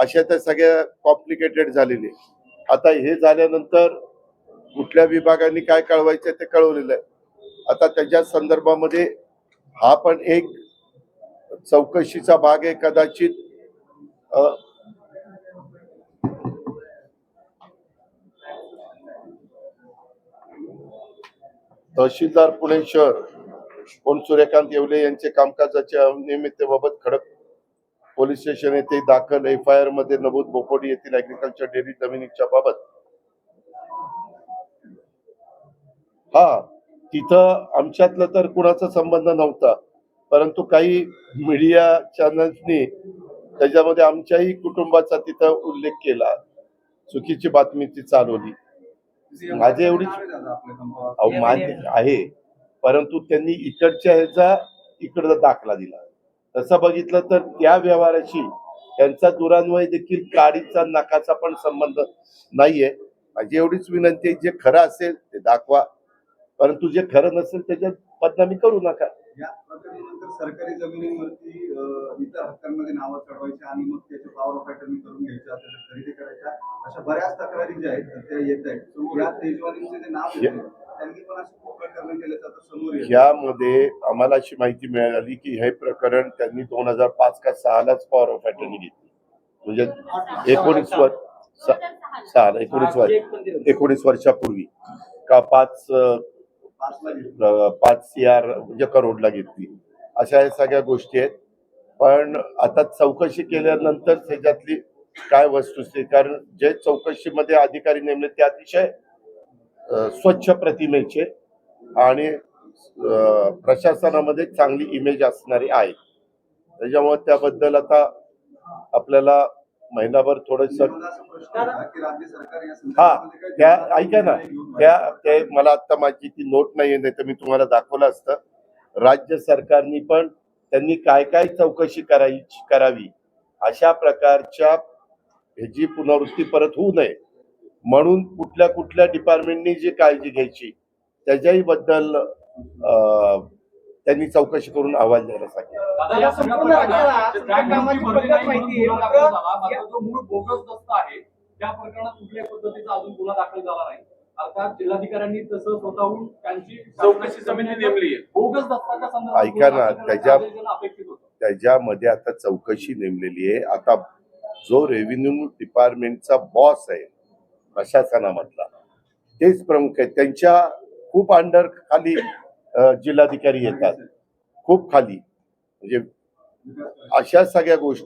अशा त्या सगळ्या कॉम्प्लिकेटेड झालेले आता हे झाल्यानंतर कुठल्या विभागाने काय कळवायचं ते कळवलेलं आहे. आता त्याच्या संदर्भामध्ये हा पण एक चौकशीचा भाग आहे कदाचित तहसीलदार पुणे शहर कोण सूर्यकांत येवले यांचे कामकाजाच्या अनियमिततेबाबत खडक पोलीस स्टेशन येथे दाखल एफ आय आरमध्ये नमूद बोपोडी येथील अॅग्रिकल्चर डेअरी जमिनीच्या बाबत. हा तिथं आमच्यातलं तर कुणाचा संबंध नव्हता परंतु काही मीडिया चॅनल्सनी त्याच्यामध्ये आमच्याही कुटुंबाचा तिथं उल्लेख केला. चुकीची बातमी ती चालवली. माझी एवढीच आहे परंतु त्यांनी इकडच्या ह्याचा इकडचा दाखला दिला. तसं बघितलं तर त्या व्यवहाराशी त्यांचा दुरान्वय देखील काडीचा नकाचा पण संबंध नाहीये. माझी एवढीच विनंती आहे जे खरं असेल ते दाखवा. परंतु जे खरं नसेल त्याच्यात बदनामी करू नका. या सरकारी जमिनीवरती इतर हक्कांमध्ये नावं चढवायची आणि मग त्याचे पॉवर ऑफ अटर्नी करून त्याच्या खरेदी करायच्या अशा बऱ्याच तक्रारी ज्या आहेत त्या येत आहेत. या तेजवानीचे जे नाव यामध्ये आम्हाला अशी माहिती मिळाली की हे प्रकरण त्यांनी दोन हजार पाच का सहालाच पॉवर ऑफ अटर्नी घेतली. म्हणजे एकोणीस वर्ष सहा एकोणीस वर्ष एकोणीस वर्षापूर्वी का पाच पाच सी आर म्हणजे करोडला घेतली. अशा या सगळ्या गोष्टी आहेत. पण आता चौकशी केल्यानंतर त्याच्यातली काय वस्तुस्थिती कारण जे चौकशीमध्ये अधिकारी नेमले ते अतिशय स्वच्छ प्रतिमेचे आणि प्रशासनामध्ये चांगली इमेज असणारी आहे. त्याच्यामुळे त्याबद्दल आता आपल्याला महिनाभर थोडस हा त्या ऐका ना त्या ते मला आता माझी ती नोट नाही नाही तर मी तुम्हाला दाखवलं असतं. राज्य सरकारनी पण त्यांनी काय काय चौकशी करायची करावी अशा प्रकारच्या ह्याची पुनरावृत्ती परत होऊ नये. म्हणून कुठल्या कुठल्या डिपार्टमेंटनी जी काळजी घ्यायची त्याच्याही बद्दल त्यांनी चौकशी करून अहवाल द्यायला सांगितलं दादा, या सगळ्या संपूर्ण प्रकरणात आपल्याला जे ब्रँड कामाची नोंदणी भरली नाही पद्धत म्हणून माहिती आहे. गुन्हा दाखल झाला. मात्र मात्र जो मूळ बोगस दस्त आहे त्या प्रकरणात कुठल्याही पद्धतीचा अजून गुन्हा दाखल झाला नाही अर्थात जिल्हाधिकाऱ्यांनी तसं स्वतःहून त्यांची चौकशी समिती नेमली आहे. बोगस दस्ताच्या संदर्भात ऐका ना, त्याच्या- त्याच्यामध्ये आता चौकशी नेमलेली आहे आता जो रेव्हेन्यू डिपार्टमेंटचा बॉस आहे प्रशासनामधला. तेच प्रमुख आहे त्यांच्या खूप अंडर खाली जिल्हाधिकारी येतात. खूप खाली. म्हणजे अशा सगळ्या गोष्टी